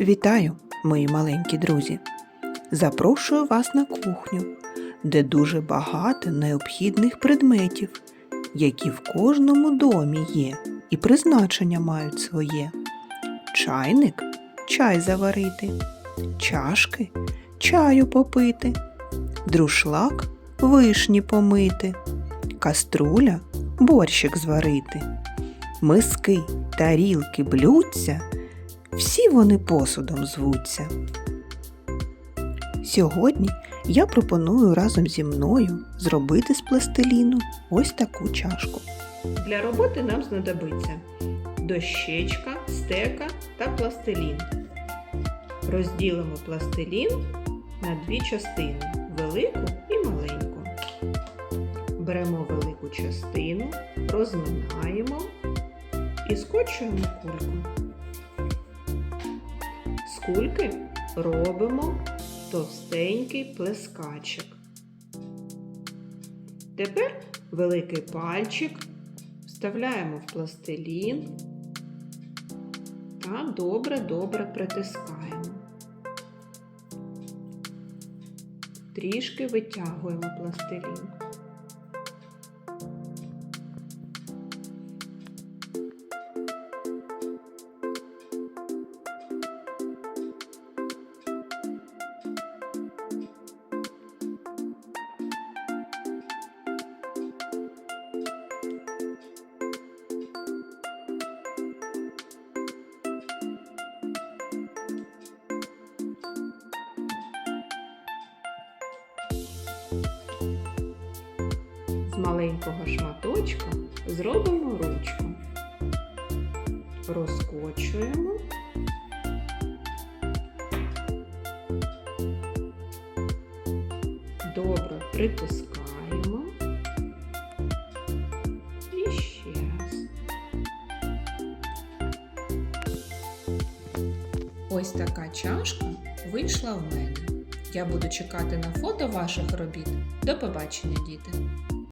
Вітаю, мої маленькі друзі! Запрошую вас на кухню, де дуже багато необхідних предметів, які в кожному домі є і призначення мають своє. Чайник чай заварити, чашки чаю попити, друшлак вишні помити, каструля борщик зварити, миски, тарілки, блюдця всі вони посудом звуться. Сьогодні я пропоную разом зі мною зробити з пластиліну ось таку чашку. Для роботи нам знадобиться дощечка, стека та пластилін. Розділимо пластилін на дві частини велику і маленьку. Беремо велику частину, розминаємо і скочуємо кульку. З кульки робимо товстенький плескачик. Тепер великий пальчик вставляємо в пластилін та добре-добре притискаємо. Трішки витягуємо пластилін. З маленького шматочка зробимо ручку. Розкочуємо. Добре притискаємо. І ще раз. Ось така чашка вийшла в мене. Я буду чекати на фото ваших робіт. До побачення, діти!